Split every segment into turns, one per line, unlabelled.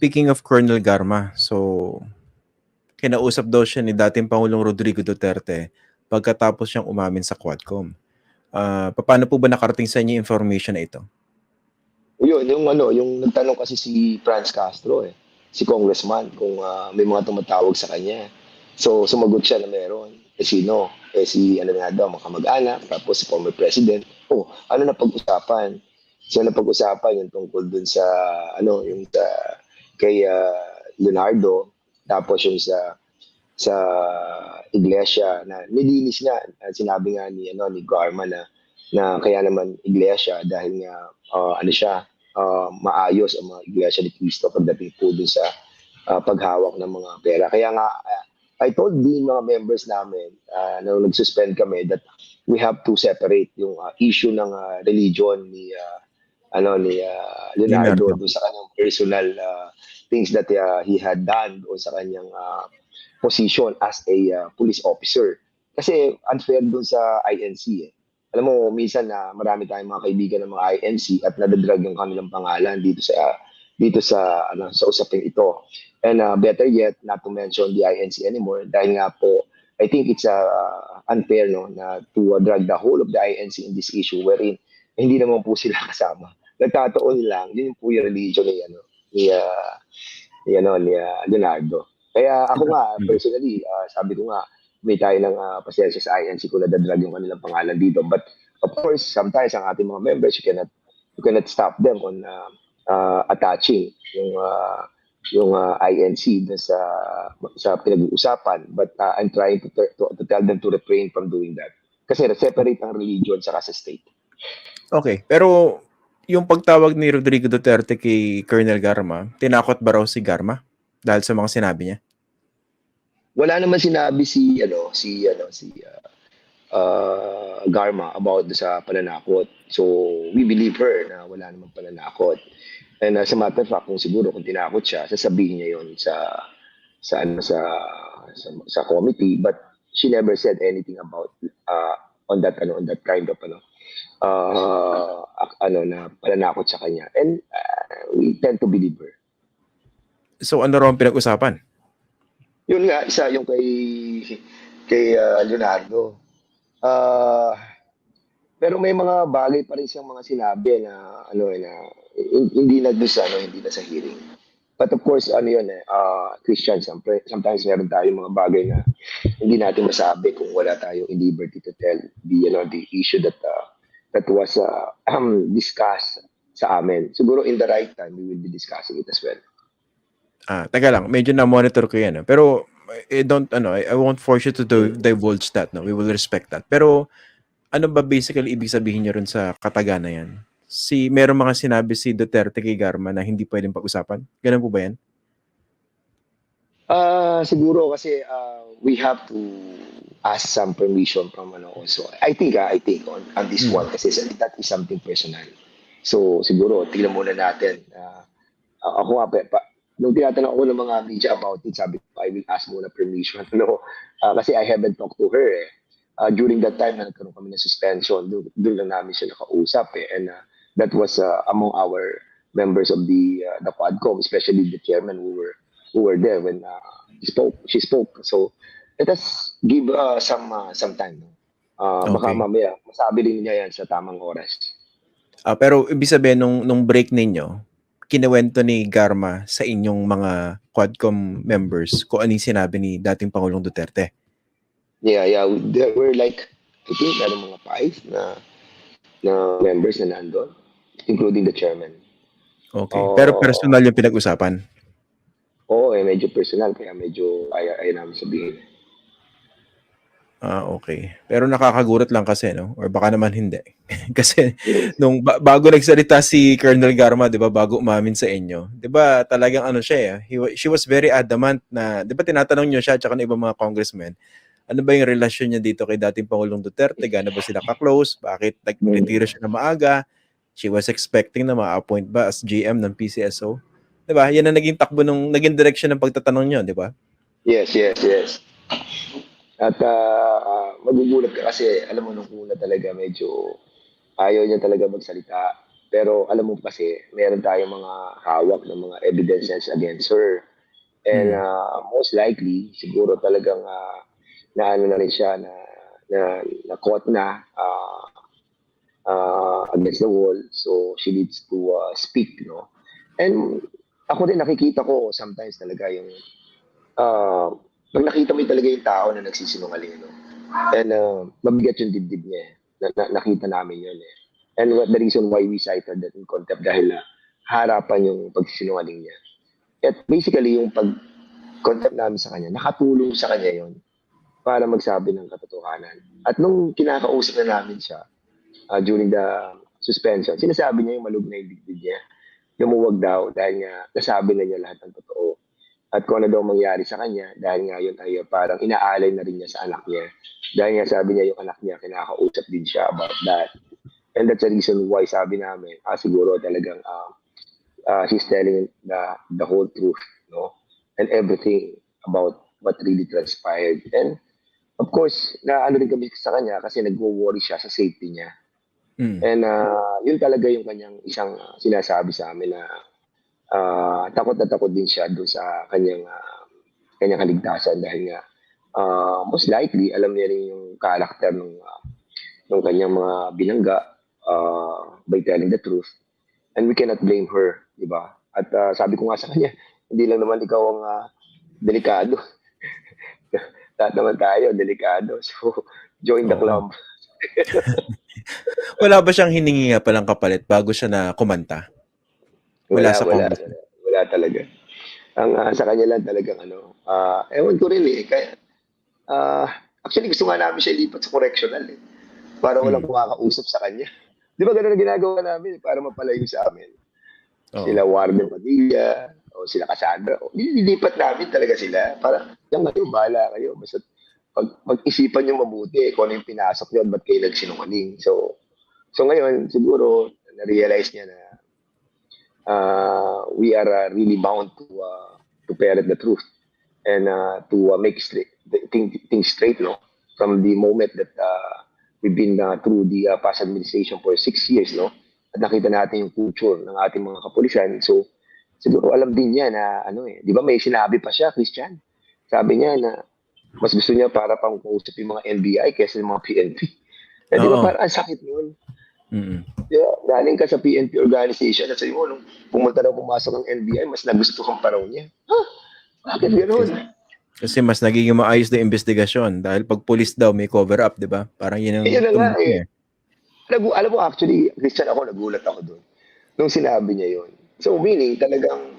speaking of Colonel Garma, so kinausap daw siya ni dating Pangulong Rodrigo Duterte pagkatapos siyang umamin sa Quadcom. Ah, paano po ba nakarating sa inyo information na ito?
Yun, yung ano, yung nagtanong kasi si Franz Castro eh, si congressman, kung ah, may mga tumatawag sa kanya. So, sumagot siya na meron. Eh, sino? Eh, si, ano nga daw, mga kamag-anak, tapos si former president. Oh, ano na pag-usapan? So, na pag-usapan yung tungkol dun sa, ano, yung sa, kay ah, Leonardo, tapos yung sa, sa iglesia na nilinis nga, sinabi nga ni, ano, ni Garma na, na kaya naman iglesia dahil nga, ah, ano siya, uh, maayos ang mga iglesia ni Cristo pagdating po dun sa uh, paghawak ng mga pera. Kaya nga, uh, I told the mga members namin uh, na nag-suspend kami that we have to separate yung uh, issue ng uh, religion ni uh, ano ni uh, Leonardo
Leonardo.
sa kanyang personal uh, things that uh, he had done o sa kanyang uh, position as a uh, police officer. Kasi unfair doon sa INC eh alam mo, minsan na marami tayong mga kaibigan ng mga INC at nadadrag yung kanilang pangalan dito sa dito sa ano sa usaping ito. And uh, better yet, not to mention the INC anymore dahil nga po I think it's uh, unfair no na to uh, drag the whole of the INC in this issue wherein eh, hindi naman po sila kasama. Nagkataon lang, yun po yung religion ni ano ni uh, ni ano ni uh, Leonardo. Kaya ako nga personally, uh, sabi ko nga may tayo ng uh, pasensya sa INC kung nadadrag yung kanilang pangalan dito. But of course, sometimes ang ating mga members, you cannot you cannot stop them on uh, uh, attaching yung uh, yung uh, INC dun sa sa pinag-uusapan. But uh, I'm trying to, to, to tell them to refrain from doing that. Kasi separate ang religion sa sa state.
Okay, pero yung pagtawag ni Rodrigo Duterte kay Colonel Garma, tinakot ba raw si Garma dahil sa mga sinabi niya?
wala naman sinabi si ano si ano si uh, uh, Garma about sa pananakot. So we believe her na wala naman pananakot. And as a matter of fact, kung siguro kung tinakot siya, sasabihin niya 'yon sa sa ano sa, sa sa committee but she never said anything about uh, on that ano on that kind of ano uh, ano na pananakot sa kanya. And uh, we tend to believe her.
So ano raw ang pinag-usapan?
Yun nga, isa yung kay kay uh, Leonardo. Uh, pero may mga bagay pa rin siyang mga sinabi na ano eh, na hindi na doon sa ano, hindi na sa hearing. But of course, ano yun eh, uh, Christian, sometimes meron tayong mga bagay na hindi natin masabi kung wala tayong liberty to tell the, you know, the issue that uh, that was uh, um, discussed sa amin. Siguro in the right time, we will be discussing it as well.
Ah, taga lang, medyo na-monitor ko 'yan. ah. Pero I don't ano, I, won't force you to do, divulge that, no. We will respect that. Pero ano ba basically ibig sabihin niyo rin sa kataga na 'yan? Si meron mga sinabi si Duterte kay Garma na hindi pwedeng pag-usapan. Ganun po ba 'yan?
Ah, siguro kasi uh, we have to ask some permission from ano also. I think uh, I think on, on this
Hmm.
one kasi that is something personal. So siguro tingnan muna natin. Uh, ako nga pa, pa, nung tinatanong ako ng mga media about it, sabi ko, I will ask muna permission. No? Ah, kasi I haven't talked to her eh. Ah, during that time na nagkaroon kami ng suspension, doon, doon lang namin siya nakausap eh. And uh, that was uh, among our members of the uh, the Quadcom, especially the chairman who were who were there when uh, he spoke. She spoke. So let us give uh, some uh, some time. Uh, Baka
Okay.
mamaya masabi rin niya yan sa tamang oras.
Ah, pero ibig sabihin nung nung break ninyo, kinuwento ni Garma sa inyong mga Quadcom members kung ano yung sinabi ni dating Pangulong Duterte.
Yeah, yeah. There were like, I think, meron mga five na na members na nandun, including the chairman.
Okay.
Oo.
Pero personal yung pinag-usapan.
Oo, eh, medyo personal, kaya medyo ayaw, ayaw namin sabihin.
Ah, okay. Pero nakakagulat lang kasi, no? Or baka naman hindi. kasi nung ba- bago nagsalita si Colonel Garma, 'di ba, bago umamin sa inyo, 'di ba, talagang ano siya, eh, he, wa- she was very adamant na 'di ba tinatanong niyo siya at ng ibang mga congressmen, ano ba yung relasyon niya dito kay dating Pangulong Duterte? Gaano ba sila ka-close? Bakit nag-retiro siya na maaga? She was expecting na ma-appoint ba as GM ng PCSO? 'Di ba? Yan ang naging takbo nung naging direction ng pagtatanong niyo, 'di ba?
Yes, yes, yes. At ah, magugulat ka kasi, alam mo, nung una talaga medyo ayaw niya talaga magsalita. Pero alam mo kasi, meron tayong mga hawak ng mga evidences against her. And uh, most likely, siguro talagang uh, na ano na rin siya na na, na caught na uh, uh, against the wall. So she needs to uh, speak, no? And ako din nakikita ko sometimes talaga yung uh, pag nakita mo talaga yung tao na nagsisinungaling, no? And uh, mabigat yung dibdib niya. eh. Na, na- nakita namin yun eh. And what the reason why we cited that in contempt dahil na harapan yung pagsisinungaling niya. At basically yung pag contempt namin sa kanya, nakatulong sa kanya yon para magsabi ng katotohanan. At nung kinakausap na namin siya uh, during the suspension, sinasabi niya yung malug na yung dibdib niya. Lumuwag daw dahil nga nasabi na niya lahat ng totoo. At kung ano daw mangyari sa kanya, dahil nga yun ay uh, parang inaalay na rin niya sa anak niya. Dahil nga sabi niya yung anak niya, kinakausap din siya about that. And that's the reason why sabi namin, ah, siguro talagang uh, uh, she's telling the, the whole truth, no? And everything about what really transpired. And of course, na ano rin kami sa kanya kasi nagwo-worry siya sa safety niya.
Mm.
And uh, yun talaga yung kanyang isang sinasabi sa amin na uh, takot na takot din siya doon sa kanyang uh, kanyang kaligtasan dahil nga uh, most likely alam niya rin yung karakter ng uh, ng kanyang mga binangga uh, by telling the truth and we cannot blame her, di ba? At uh, sabi ko nga sa kanya, hindi lang naman ikaw ang uh, delikado. Lahat naman tayo, delikado. So, join the club.
Wala ba siyang hiningi nga palang kapalit bago siya na kumanta? Wala sa
wala, wala, wala talaga. Ang ah, sa kanya lang talagang ano, ah ewan ko rin eh. Kaya, ah actually gusto nga namin siya lipat sa correctional eh. Para walang
Hmm.
kumakausap sa kanya. Di ba ganun ang ginagawa namin eh, para mapalayo sa amin.
Oo.
Sila Warden Padilla, o sila Cassandra, o nililipat namin talaga sila. Para, yan kayo, bahala kayo. Basta pag, pag-isipan nyo mabuti kung ano yung pinasok nyo at ba't kayo nagsinungaling. So, so ngayon, siguro, na-realize niya na uh, we are uh, really bound to uh, to parrot the truth and uh, to uh, make straight the thing, things straight no from the moment that uh, we've been uh, through the uh, past administration for six years no at nakita natin yung culture ng ating mga kapulisan. So siguro alam din niya na ano eh di ba may sinabi pa siya Christian? Sabi niya na mas gusto niya para pang kausap yung mga NBI kaysa yung mga PNP eh, di ba parang ang sakit nun
Mm-mm.
Yeah, galing ka sa PNP organization at sabi mo, nung pumunta daw pumasok ng NBI, mas nagustuhan pa raw niya. Ha? Bakit gano'n?
Kasi mas nagiging maayos na investigasyon dahil pag police daw may cover up, 'di ba? Parang yun ang
Eh, yun na nga eh. Alam mo, alam mo actually, Christian ako, nagulat ako doon. Nung sinabi niya yon. So meaning, talagang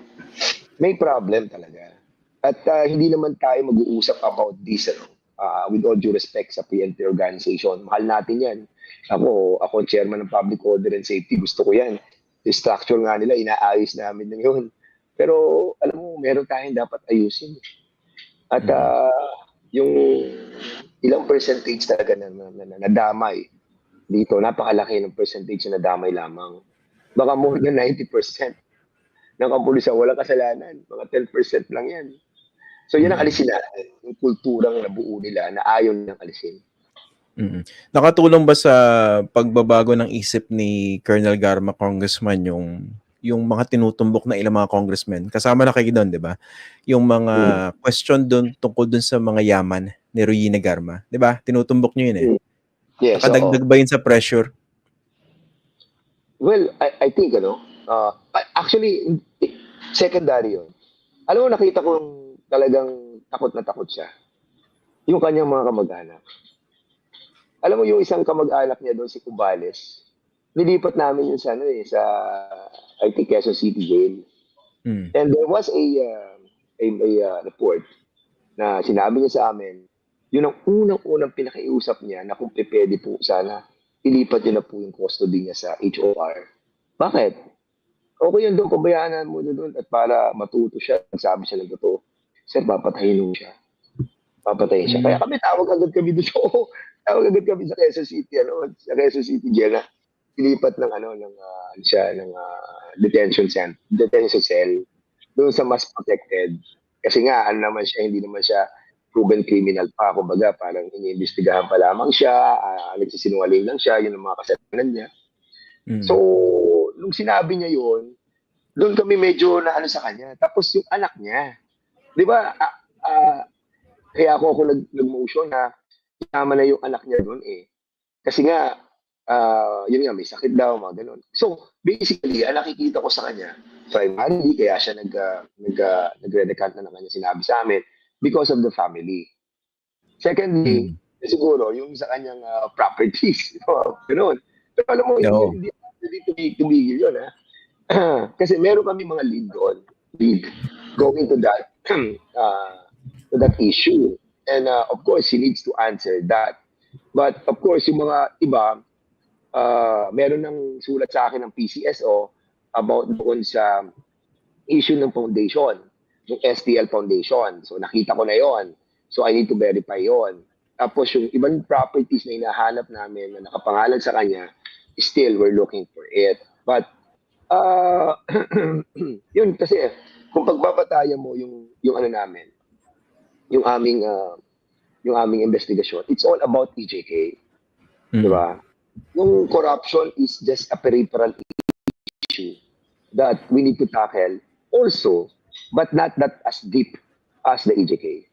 may problem talaga. At ah, hindi naman tayo mag-uusap about this, ano, ah, with all due respect sa PNP organization. Mahal natin yan. Ako, ako ang chairman ng Public Order and Safety. Gusto ko yan. Yung structure nga nila, inaayos namin na yun. Pero, alam mo, meron tayong dapat ayusin. At ah, yung ilang percentage talaga na, na, na, na nadamay dito, napakalaki ng percentage na nadamay lamang. Baka more than 90% ng kapulisan walang kasalanan. Mga 10% lang yan. So yun ang
Mm.
alisin natin. Yung kulturang nabuo nila na ayaw nilang alisin.
Mm. Nakatulong ba sa pagbabago ng isip ni Colonel Garma Congressman yung yung mga tinutumbok na ilang mga congressmen kasama na kayo doon, 'di ba? Yung mga question doon tungkol doon sa mga yaman ni Ruyina Garma, 'di ba? Tinutumbok niyo yun eh.
Yes, oo.
Nakadagdag ba yun sa pressure?
Well, I, I think, ano, uh, actually, secondary yun. Alam mo, nakita ko talagang takot na takot siya. Yung kanyang mga kamag-anak. Alam mo, yung isang kamag-anak niya doon, si Cubales, nilipat namin yun sa, ano eh, sa, I think, Quezon City Jail.
Mm.
And there was a, uh, a, a uh, report na sinabi niya sa amin, yun ang unang-unang pinakiusap niya na kung pwede po sana, ilipat niya na po yung custody niya sa HOR. Bakit? Okay yun doon, pabayaan mo doon at para matuto siya, nagsabi siya ng totoo, sir, papatayin mo siya. Papatayin siya.
Mm.
Kaya kami, tawag agad kami doon. Oo, tawag agad kami sa Quezon City, ano, sa Quezon City Jail na ilipat ng ano ng ano siya ng ah, detention center, detention cell doon sa mas protected. Kasi nga ano naman siya, hindi naman siya proven criminal pa, kumbaga parang iniimbestigahan pa lamang siya, uh, nagsisinungaling lang siya, yun ang mga kasalanan niya.
Mm.
So, nung sinabi niya yon, doon kami medyo na ano sa kanya. Tapos yung anak niya, di ba, ah, ah, kaya ako ako nag, nag-motion na tama na yung anak niya doon eh. Kasi nga, ah, yun nga, may sakit daw, mga ganun. So, basically, ang nakikita ko sa kanya, primarily, kaya siya nag, uh, nag, uh, nagre-recant na ng kanya sinabi sa amin, because of the family. Secondly, siguro, yung sa kanyang ah, properties, no? ganun. Pero alam mo,
No.
hindi, hindi tumigil, tumigil yun, ha? Kasi meron kami mga lead doon, lead, going to that, uh, that issue. And uh, of course, he needs to answer that. But of course, yung mga iba, uh, meron ng sulat sa akin ng PCSO about doon sa issue ng foundation, yung STL Foundation. So nakita ko na yon. So I need to verify yon. Tapos yung ibang properties na hinahanap namin na nakapangalan sa kanya, still we're looking for it. But uh, yun kasi kung pagbabatayan mo yung yung ano namin, yung aming uh, yung aming investigation, it's all about EJK,
Mm.
di ba? Yung corruption is just a peripheral issue that we need to tackle also, but not that as deep as the EJK.